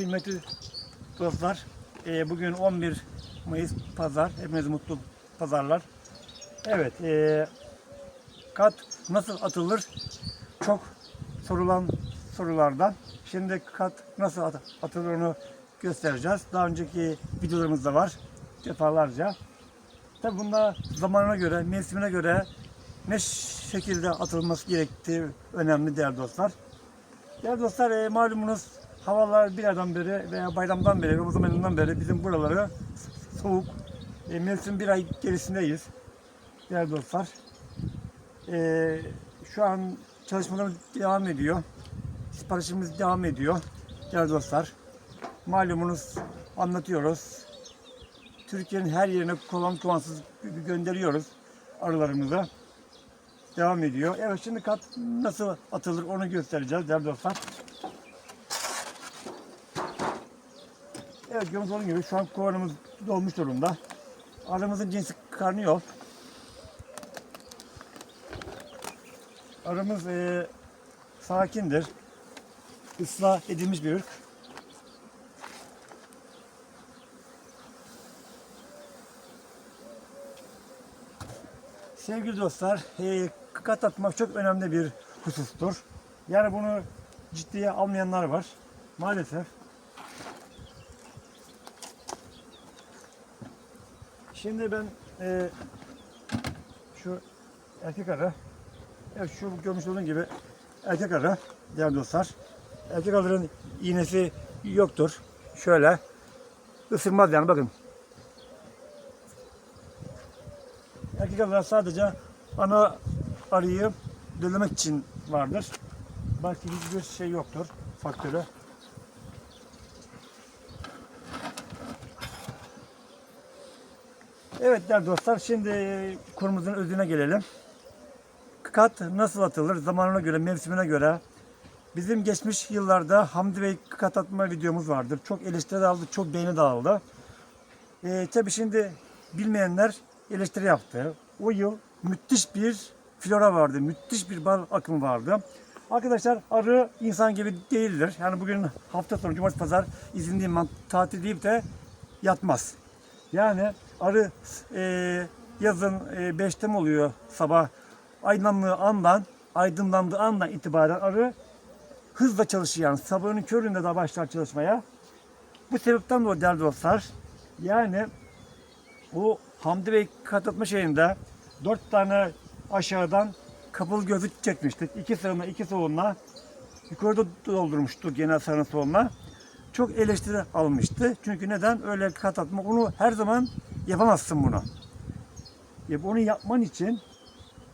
kıymetli dostlar. Ee, bugün 11 Mayıs Pazar. Hepiniz mutlu pazarlar. Evet. ee, kat nasıl atılır? Çok sorulan sorulardan. Şimdi kat nasıl at- atılır onu göstereceğiz. Daha önceki videolarımızda var. Defalarca. Tabi bunda zamanına göre, mevsimine göre ne şekilde atılması gerektiği önemli değerli dostlar. Değerli dostlar e, malumunuz havalar bir aydan beri veya bayramdan beri, Ramazan ayından beri bizim buraları soğuk. E, mevsim bir ay gerisindeyiz. Değerli dostlar. E, şu an çalışmalarımız devam ediyor. Siparişimiz devam ediyor. Değerli dostlar. Malumunuz anlatıyoruz. Türkiye'nin her yerine kovan kovansız gönderiyoruz arılarımızı. Devam ediyor. Evet şimdi kat nasıl atılır onu göstereceğiz değerli dostlar. Evet görmüş olduğunuz gibi şu an kovanımız dolmuş durumda. Arımızın cinsi karnıyol. Arımız eee, sakindir. Islah edilmiş bir ırk. Sevgili dostlar, e, kat atmak çok önemli bir husustur. Yani bunu ciddiye almayanlar var. Maalesef. Şimdi ben e, şu erkek arı, evet şu görmüş olduğun gibi erkek arı değerli dostlar. Erkek arıların iğnesi yoktur. Şöyle ısırmaz yani bakın Erkek arılar sadece ana arıyı döllemek için vardır. Belki hiçbir şey yoktur faktörü. Evet değerli dostlar şimdi konumuzun özüne gelelim. Kat nasıl atılır? Zamanına göre, mevsimine göre. Bizim geçmiş yıllarda Hamdi Bey kat atma videomuz vardır. Çok eleştiri aldı, çok beğeni de aldı. Ee, tabii şimdi bilmeyenler eleştiri yaptı. O yıl müthiş bir flora vardı, müthiş bir bal akımı vardı. Arkadaşlar arı insan gibi değildir. Yani bugün hafta sonu, cumartesi, pazar izinliyim ben tatil deyip de yatmaz. Yani arı e, yazın 5'te mi oluyor sabah aydınlandığı andan, aydınlandığı andan itibaren arı hızla çalışıyor yani sabahın köründe de başlar çalışmaya. Bu sebepten dolayı değerli dostlar yani bu Hamdi Bey katlatma şeyinde dört tane aşağıdan kapalı gözü çekmiştik. İki sağına iki soluna yukarıda doldurmuştuk genel sağına soluna. Çok eleştiri almıştı. Çünkü neden? Öyle katlatma. Onu her zaman yapamazsın bunu. Ya bunu yapman için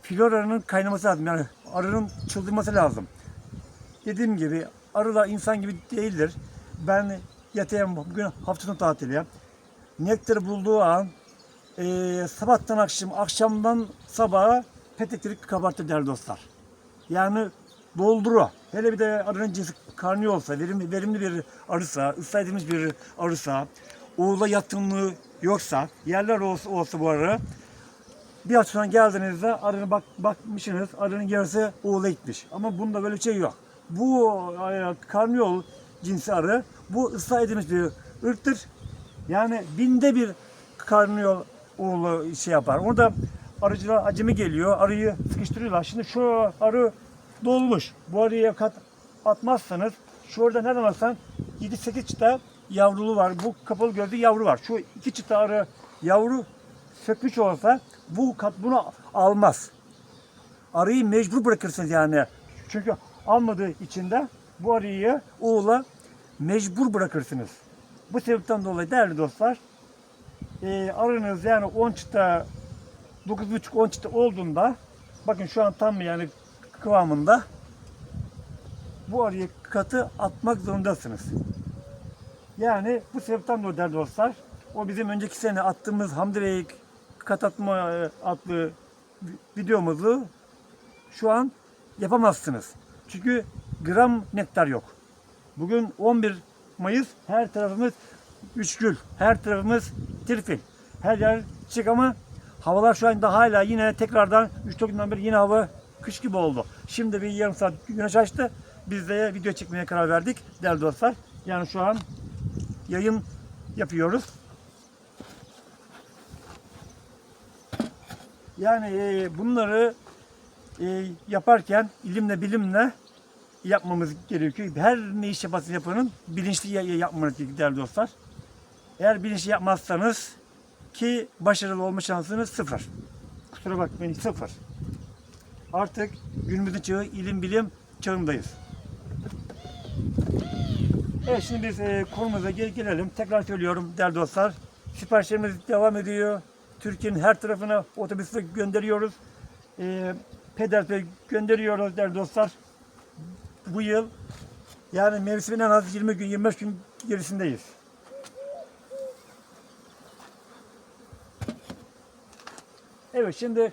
floranın kaynaması lazım. Yani arının çıldırması lazım. Dediğim gibi arılar insan gibi değildir. Ben yatayım bugün hafta sonu tatili. Nektar bulduğu an e, sabahtan akşam, akşamdan sabaha petekleri kabartır değerli dostlar. Yani dolduruyor. Hele bir de arının cinsi karnı olsa, verimli, verimli bir arısa, edilmiş bir arısa, oğula yatkınlığı yoksa, yerler olsa, olsa bu arı, bir açıdan geldiğinizde arını bak, bakmışsınız, arının yarısı oğula gitmiş. Ama bunda böyle bir şey yok. Bu e, karnıyol cinsi arı, bu ıslah edilmiş bir ırktır. Yani binde bir karnıyol oğlu şey yapar. Orada arıcılar acemi geliyor, arıyı sıkıştırıyorlar. Şimdi şu arı dolmuş. Bu arıya kat atmazsanız şurada nereden alsan 7-8 çıta yavrulu var. Bu kapalı gözlü yavru var. Şu iki çıta arı yavru sökmüş olsa bu kat bunu almaz. Arıyı mecbur bırakırsınız yani. Çünkü almadığı içinde bu arıyı oğula mecbur bırakırsınız. Bu sebepten dolayı değerli dostlar e, arınız yani 10 çıta 9,5-10 çıta olduğunda bakın şu an tam yani kıvamında bu arıyı katı atmak zorundasınız. Yani bu sebepten dolayı değerli dostlar o bizim önceki sene attığımız Hamdi Bey kat atma e, adlı videomuzu şu an yapamazsınız. Çünkü gram nektar yok. Bugün 11 Mayıs her tarafımız üç gül, her tarafımız tirfil. Her yer çiçek ama havalar şu anda hala yine tekrardan 3-4 günden beri yine hava kış gibi oldu. Şimdi bir yarım saat güneş açtı. Biz de video çekmeye karar verdik değerli dostlar. Yani şu an yayın yapıyoruz. Yani e, bunları e, yaparken ilimle bilimle yapmamız gerekiyor. Her ne iş yaparsanız yapının bilinçli ya- yapmanız gerekiyor değerli dostlar. Eğer bilinçli yapmazsanız ki başarılı olma şansınız sıfır. Kusura bakmayın sıfır. Artık günümüzün çağı ilim bilim çağındayız. Evet şimdi biz e, konumuza gel- gelelim. Tekrar söylüyorum değerli dostlar. Siparişlerimiz devam ediyor. Türkiye'nin her tarafına otobüsle gönderiyoruz. E, pederse gönderiyoruz değerli dostlar. Bu yıl yani mevsimin en az 20 gün 25 gün gerisindeyiz. Evet şimdi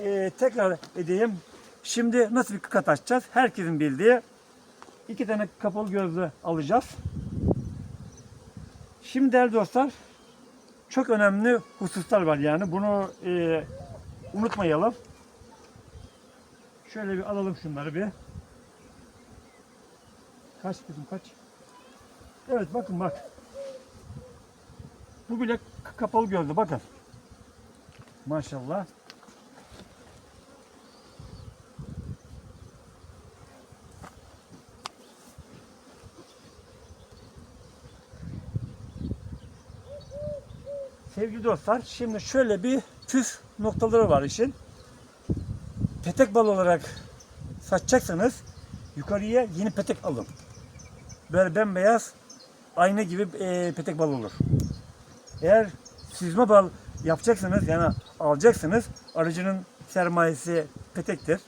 e, tekrar edeyim. Şimdi nasıl bir kat açacağız? Herkesin bildiği iki tane kapalı gözlü alacağız. Şimdi değerli dostlar çok önemli hususlar var yani. Bunu e, unutmayalım. Şöyle bir alalım şunları bir. Kaç kızım kaç? Evet bakın bak. Bu bile kapalı gözlü bakın. Maşallah. Sevgili dostlar, şimdi şöyle bir püf noktaları var işin. Petek bal olarak satacaksanız yukarıya yeni petek alın. Böyle bembeyaz ayna gibi e, petek bal olur. Eğer süzme bal yapacaksanız yani alacaksınız aracının sermayesi petektir.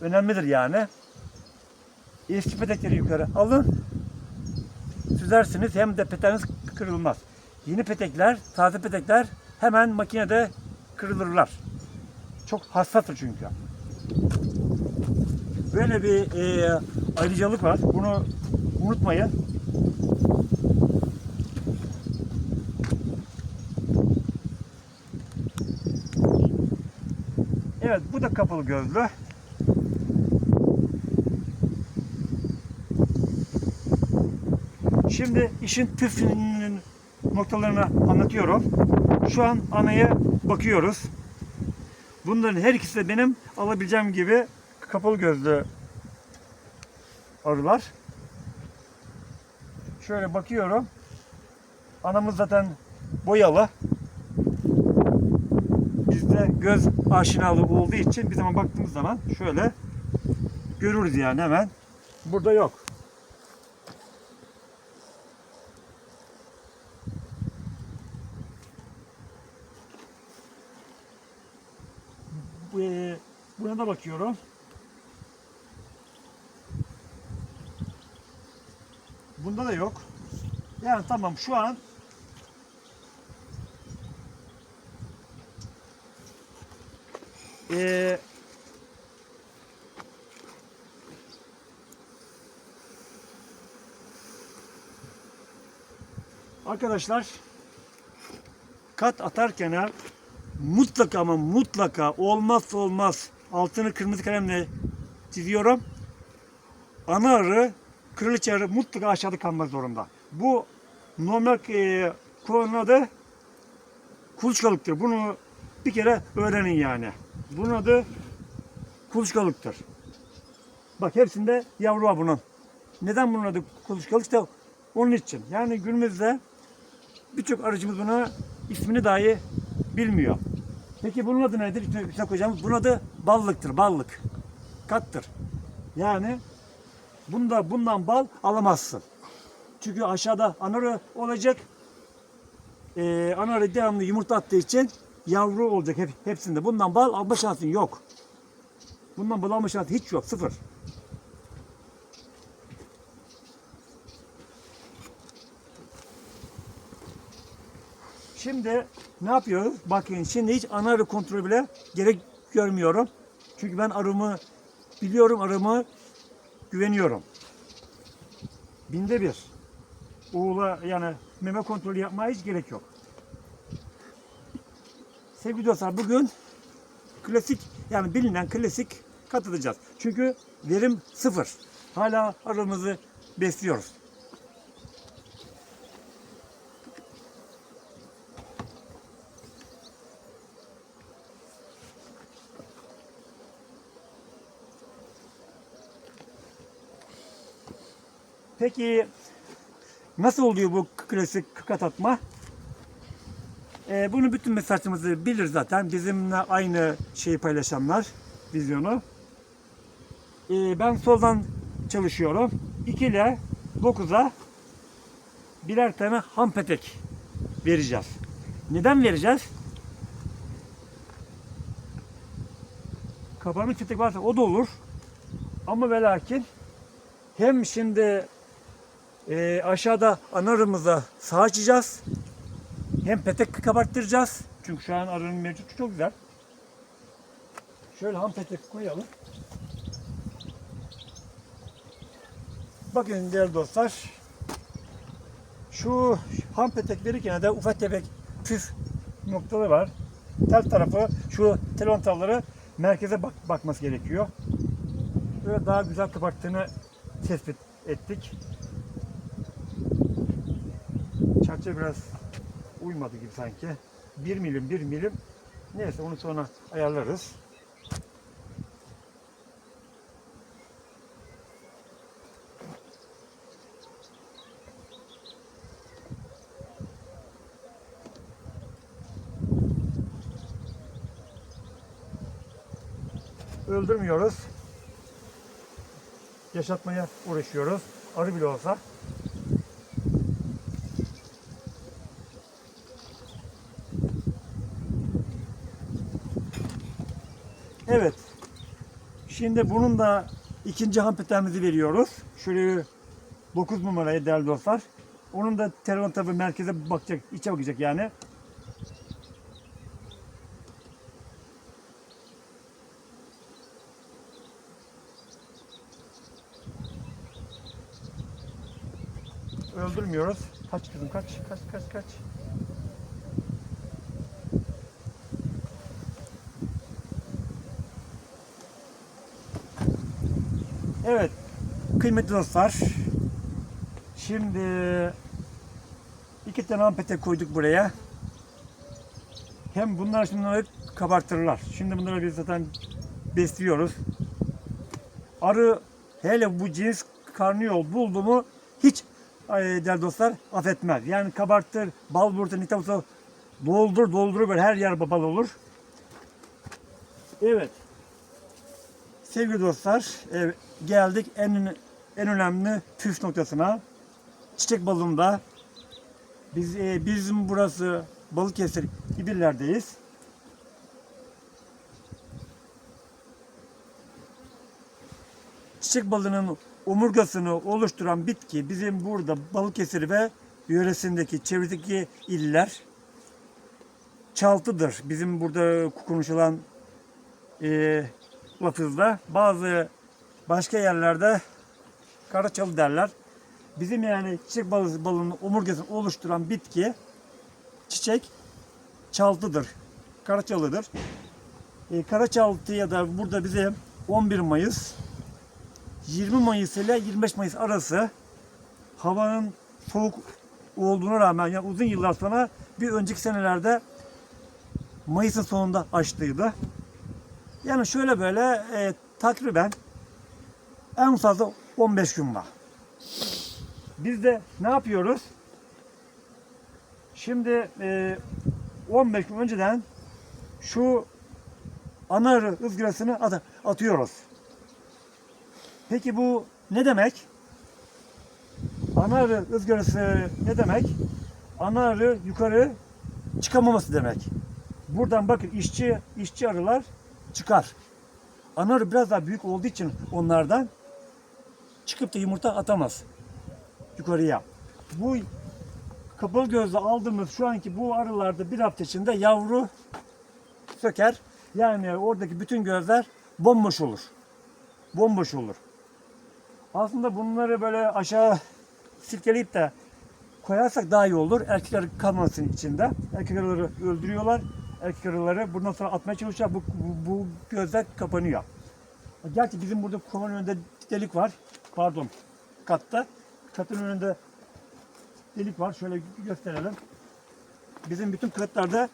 Önemlidir yani. Eski petekleri yukarı alın. Süzersiniz hem de peteğiniz kırılmaz. Yeni petekler, taze petekler hemen makinede kırılırlar. Çok hassastır çünkü. Böyle bir e, ayrıcalık var. Bunu unutmayın. Evet bu da kapalı gözlü. Şimdi işin püf noktalarını anlatıyorum. Şu an anaya bakıyoruz. Bunların her ikisi de benim alabileceğim gibi kapalı gözlü arılar. Şöyle bakıyorum. Anamız zaten boyalı. Bizde göz aşinalığı olduğu için bir zaman baktığımız zaman şöyle görürüz yani hemen. Burada yok. Bu, e, buna da bakıyorum. Bunda da yok. Yani tamam şu an e, arkadaşlar kat atarken mutlaka ama mutlaka olmazsa olmaz altını kırmızı kalemle çiziyorum. Ana arı, kraliçe arı mutlaka aşağıda kalmak zorunda. Bu normal e, kullanım adı kuluçkalıktır. Bunu bir kere öğrenin yani. Bunun adı kuluçkalıktır. Bak hepsinde yavru var bunun. Neden bunun adı kuluçkalık? İşte onun için. Yani günümüzde birçok arıcımız buna ismini dahi bilmiyor. Peki bunun adı nedir? İçine koyacağımız bunun adı ballıktır. Ballık. Kattır. Yani bunda bundan bal alamazsın. Çünkü aşağıda anarı olacak. Ee, anarı devamlı yumurta attığı için yavru olacak hep, hepsinde. Bundan bal alma şansın yok. Bundan bal alma şansın hiç yok. Sıfır. Şimdi ne yapıyoruz? Bakın şimdi hiç ana arı kontrolü bile gerek görmüyorum. Çünkü ben arımı biliyorum, arımı güveniyorum. Binde bir. Uğula yani meme kontrolü yapmaya hiç gerek yok. Sevgili dostlar bugün klasik yani bilinen klasik katılacağız. Çünkü verim sıfır. hala arımızı besliyoruz. Peki nasıl oluyor bu klasik kıkat atma? Ee, bunu bütün mesajımızı bilir zaten. Bizimle aynı şeyi paylaşanlar, vizyonu. Ee, ben soldan çalışıyorum. 2 ile 9'a birer tane ham petek vereceğiz. Neden vereceğiz? Kabarmış petek varsa o da olur. Ama ve lakin hem şimdi e, aşağıda ana arımıza sağ açacağız. Hem petek kabarttıracağız. Çünkü şu an arının mevcutu çok güzel. Şöyle ham petek koyalım. Bakın değerli dostlar. Şu ham petek verirken de ufak tefek püf noktaları var. Tel tarafı şu telon talları merkeze bak bakması gerekiyor. Böyle daha güzel kabarttığını tespit ettik. Çerçeve biraz uymadı gibi sanki. Bir milim, bir milim. Neyse onu sonra ayarlarız. Öldürmüyoruz. Yaşatmaya uğraşıyoruz. Arı bile olsa. Evet. Şimdi bunun da ikinci hampetemizi veriyoruz. Şöyle 9 numarayı değerli dostlar. Onun da telefon tabi merkeze bakacak, içe bakacak yani. Öldürmüyoruz. Kaç kızım kaç, kaç, kaç, kaç. Evet, kıymetli dostlar. Şimdi iki tane ampete koyduk buraya. Hem bunlar şunları kabartırlar. Şimdi bunları biz zaten besliyoruz. Arı hele bu cins karnıyol buldu mu hiç değerli dostlar affetmez. Yani kabartır, bal burta, nitavusa doldur doldur böyle her yer bal olur. Evet. Sevgili dostlar, e, geldik en en önemli püf noktasına. Çiçek balında. Biz e, bizim burası Balıkesir İbirler'deyiz. Çiçek balının omurgasını oluşturan bitki bizim burada Balıkesir ve yöresindeki çevredeki iller çaltıdır. Bizim burada konuşulan e, lafızda bazı başka yerlerde karaçalı derler. Bizim yani çiçek balı, balının omurgasını oluşturan bitki çiçek çaltıdır. Karaçalıdır. E, Karaçaltı ya da burada bize 11 Mayıs 20 Mayıs ile 25 Mayıs arası havanın soğuk olduğuna rağmen yani uzun yıllar sonra bir önceki senelerde Mayıs'ın sonunda açtıydı. Yani şöyle böyle e, takriben en fazla 15 gün var. Biz de ne yapıyoruz? Şimdi e, 15 gün önceden şu ana arı ızgarasını at- atıyoruz. Peki bu ne demek? Ana arı ızgarası ne demek? Ana arı yukarı çıkamaması demek. Buradan bakın işçi işçi arılar çıkar. Ana arı biraz daha büyük olduğu için onlardan çıkıp da yumurta atamaz yukarıya. Bu kapalı gözle aldığımız şu anki bu arılarda bir hafta içinde yavru söker. Yani oradaki bütün gözler bomboş olur. Bomboş olur. Aslında bunları böyle aşağı silkeleyip de koyarsak daha iyi olur. Erkekler kalmasın içinde. Erkek arıları öldürüyorlar. Erkek arıları bundan sonra atmaya çalışıyor. Bu, bu, bu gözler kapanıyor. Gerçi bizim burada kovanın önünde delik var. pardon katta. Katın önünde delik var. Şöyle gösterelim. Bizim bütün katlarda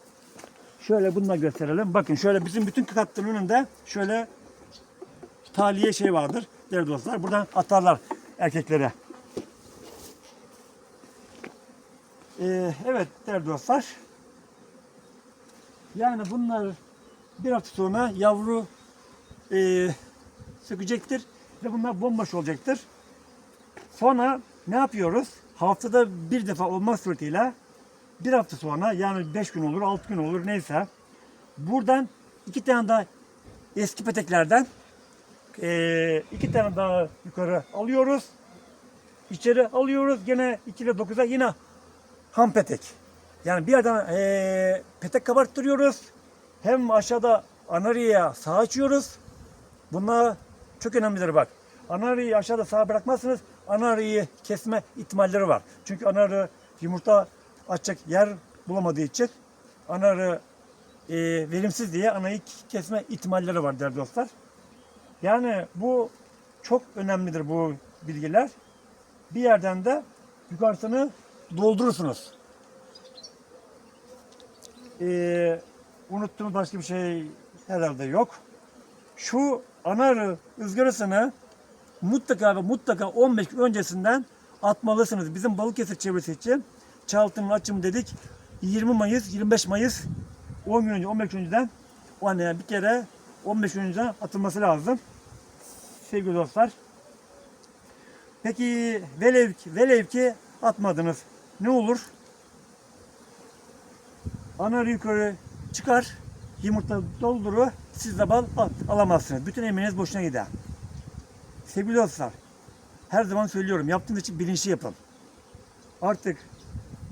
şöyle bununla gösterelim. Bakın şöyle bizim bütün katların önünde şöyle taliye şey vardır değerli dostlar. Buradan atarlar erkeklere. Ee, evet değerli dostlar. Yani bunlar bir hafta sonra yavru e, sökecektir ve bunlar bomboş olacaktır. Sonra ne yapıyoruz? Haftada bir defa olmak suretiyle bir hafta sonra yani 5 gün olur, 6 gün olur neyse buradan iki tane daha eski peteklerden eee, iki tane daha yukarı alıyoruz. İçeri alıyoruz. Gene 2 ile 9'a yine ham petek. Yani bir yerden eee, petek kabarttırıyoruz. Hem aşağıda anarıya sağ açıyoruz. Bunlar çok önemlidir bak. Ana arıyı aşağıda sağ bırakmazsınız. Ana arıyı kesme ihtimalleri var. Çünkü ana arı yumurta açacak yer bulamadığı için ana arı e, verimsiz diye anayı kesme ihtimalleri var değerli dostlar. Yani bu çok önemlidir bu bilgiler. Bir yerden de yukarısını doldurursunuz. Ee, unuttuğum başka bir şey herhalde yok. Şu ana arı ızgarasını mutlaka ve mutlaka 15 gün öncesinden atmalısınız. Bizim Balıkesir çevresi için Çaltı'nın açımı dedik 20 Mayıs, 25 Mayıs 10 gün önce, 15 gün önceden o hani bir kere 15 gün önceden atılması lazım. Sevgili dostlar. Peki velev ki, velev ki atmadınız. Ne olur? Ana arı yukarı çıkar, yumurta doldurur, siz de bal at, alamazsınız. Bütün emeğiniz boşuna gider. Sevgili dostlar, her zaman söylüyorum, yaptığınız için bilinçli yapın. Artık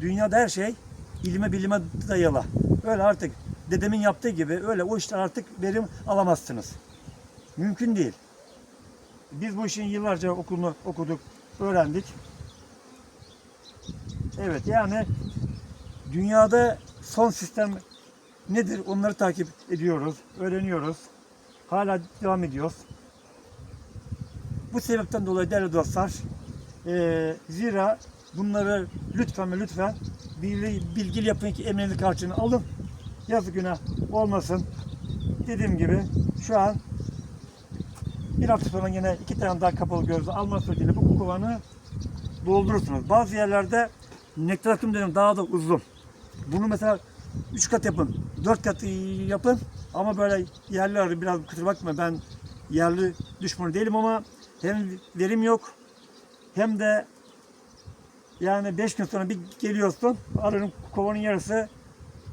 dünyada her şey ilime bilime dayalı. Öyle artık dedemin yaptığı gibi öyle o işten artık verim alamazsınız. Mümkün değil. Biz bu işin yıllarca okulunu okuduk, öğrendik. Evet yani dünyada son sistem nedir onları takip ediyoruz, öğreniyoruz. Hala devam ediyoruz. Bu sebepten dolayı değerli dostlar, eee, zira bunları lütfen ve lütfen bilgi, bilgili yapın ki emeğinizi karşılığını alın. Yazık günah olmasın. Dediğim gibi şu an bir hafta sonra yine iki tane daha kapalı gözle alma suretiyle bu kovanı doldurursunuz. Bazı yerlerde nektar akım dönemi daha da uzun. Bunu mesela 3 kat yapın, 4 kat yapın ama böyle yerli arı biraz kusura bakma ben yerli düşmanı değilim ama hem verim yok hem de yani 5 gün sonra bir geliyorsun arının kovanın yarısı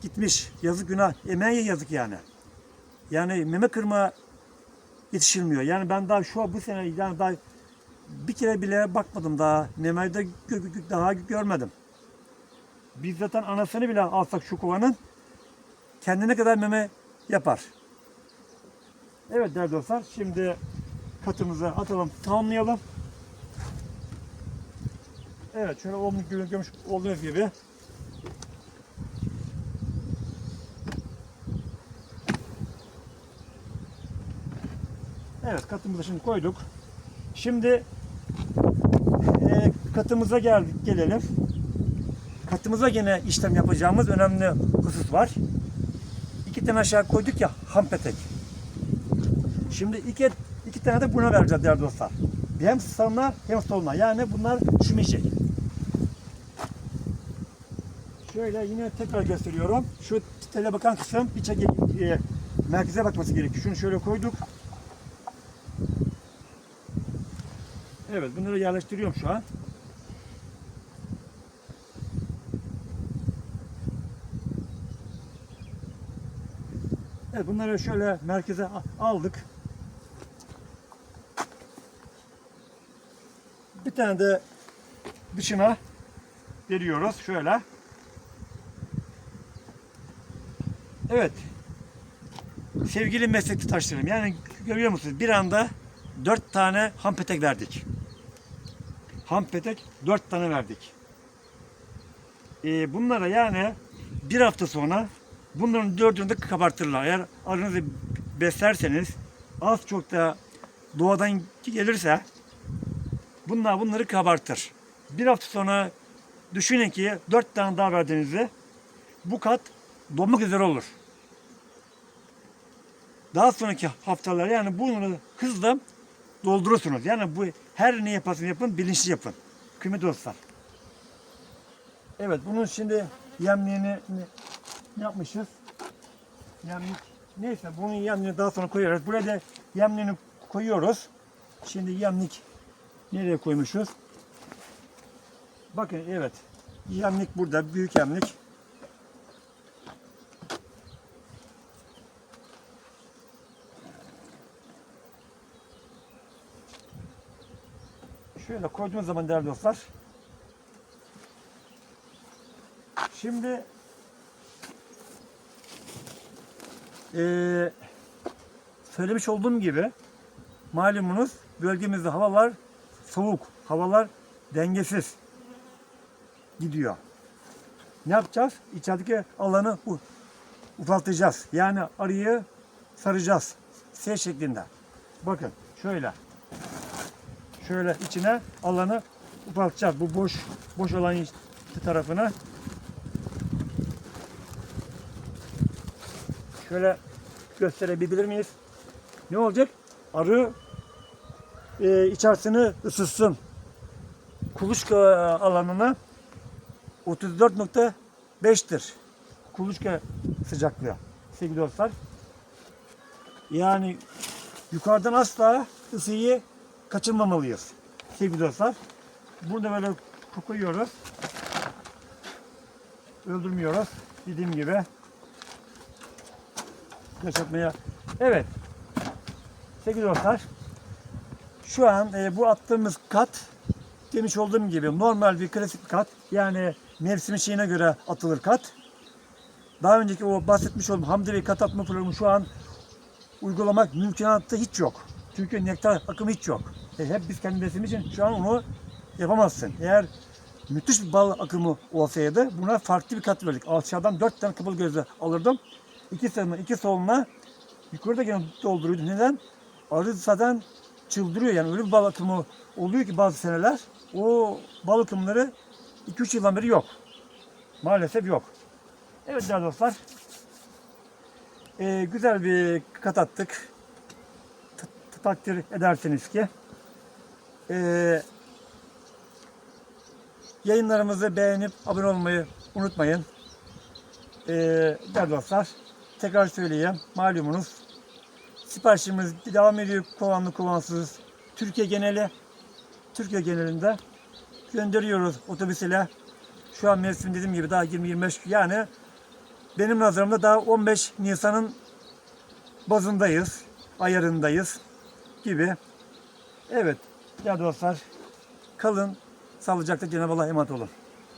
gitmiş. Yazık günah. Emeğe yazık yani. Yani meme kırma yetişilmiyor. Yani ben daha şu an bu sene yani daha bir kere bile bakmadım daha. Memeyi de gö- gö- daha görmedim. Biz zaten anasını bile alsak şu kovanın kendine kadar meme yapar. Evet değerli dostlar şimdi katımızı atalım tamamlayalım. Evet şöyle olmuş görmüş olduğunuz gibi Evet katımızı şimdi koyduk. Şimdi e, katımıza geldik gelelim. Katımıza gene işlem yapacağımız önemli husus var. İki tane aşağı koyduk ya ham petek. Şimdi iki, iki tane de buna vereceğiz değerli dostlar. Hem sağına hem soluna. Yani bunlar üşümeyecek. Şöyle yine tekrar gösteriyorum. Şu tele bakan kısım içe e, merkeze bakması gerekiyor. Şunu şöyle koyduk. Evet bunları yerleştiriyorum şu an. Evet bunları şöyle merkeze aldık. Bir tane de dışına veriyoruz şöyle. Evet. Sevgili meslektaşlarım yani görüyor musunuz bir anda dört tane ham petek verdik. Ham petek dört tane verdik. Ee, bunlara yani bir hafta sonra bunların dördünü de kabartırlar. Eğer arınızı beslerseniz az çok da doğadan gelirse Bunlar bunları kabartır. Bir hafta sonra düşünün ki dört tane daha verdiğinizde bu kat donmak üzere olur. Daha sonraki haftalar yani bunu hızla doldurursunuz. Yani bu her ne yaparsanız yapın bilinçli yapın. Kıymetli dostlar. Evet bunun şimdi yemliğini yapmışız? Yemlik neyse bunun yemliğini daha sonra koyuyoruz. Buraya da yemliğini koyuyoruz. Şimdi yemlik nereye koymuşuz? Bakın evet. Yemlik burada büyük yemlik. Şöyle koyduğumuz zaman değerli dostlar. Şimdi eee, söylemiş olduğum gibi malumunuz bölgemizde havalar soğuk, havalar dengesiz gidiyor. Ne yapacağız? İçerideki alanı ufaltacağız. Yani arıyı saracağız. S şeklinde. Bakın şöyle. Şöyle içine alanı ufaltacağız. Bu boş boş olan iç- şöyle gösterebilir miyiz? Ne olacak? Arı e, içerisini ısıtsın. Kuluçka alanına 34.5'tir. Kuluçka sıcaklığı sevgili dostlar. Yani yukarıdan asla ısıyı kaçırmamalıyız sevgili dostlar. Burada böyle koyuyoruz. Öldürmüyoruz. Dediğim gibi yaşatmaya. Evet. Sevgili dostlar. Şu an e, bu attığımız kat demiş olduğum gibi normal bir klasik kat. Yani mevsimin şeyine göre atılır kat. Daha önceki o bahsetmiş olduğum Hamdi Bey kat atma programı şu an uygulamak mümkünatı hiç yok. Çünkü nektar akımı hiç yok. E, hep biz kendi mevsimimiz için şu an onu yapamazsın. Eğer müthiş bir bal akımı olsaydı buna farklı bir kat verdik. Aşağıdan dört tane kapalı gözle alırdım. İki sağına, iki soluna yukarıda gene dolduruyordu. Neden? Arı zaten çıldırıyor yani öyle bir bal akımı oluyor ki bazı seneler o bal akımları 2-3 yıldan beri yok. Maalesef yok. Evet değerli dostlar. Ee, güzel bir kat attık. T- takdir edersiniz ki. Ee, yayınlarımızı beğenip abone olmayı unutmayın. Ee, değerli dostlar. Tekrar söyleyeyim. Malumunuz siparişimiz devam ediyor kovanlı kovansız. Türkiye geneli Türkiye genelinde gönderiyoruz otobüs ile. Şu an mevsim dediğim gibi daha 20-25 yani benim nazarımda daha 15 Nisan'ın bazındayız, ayarındayız gibi. Evet, ya dostlar kalın, sağlıcakla Cenab-ı Allah'a emanet olun.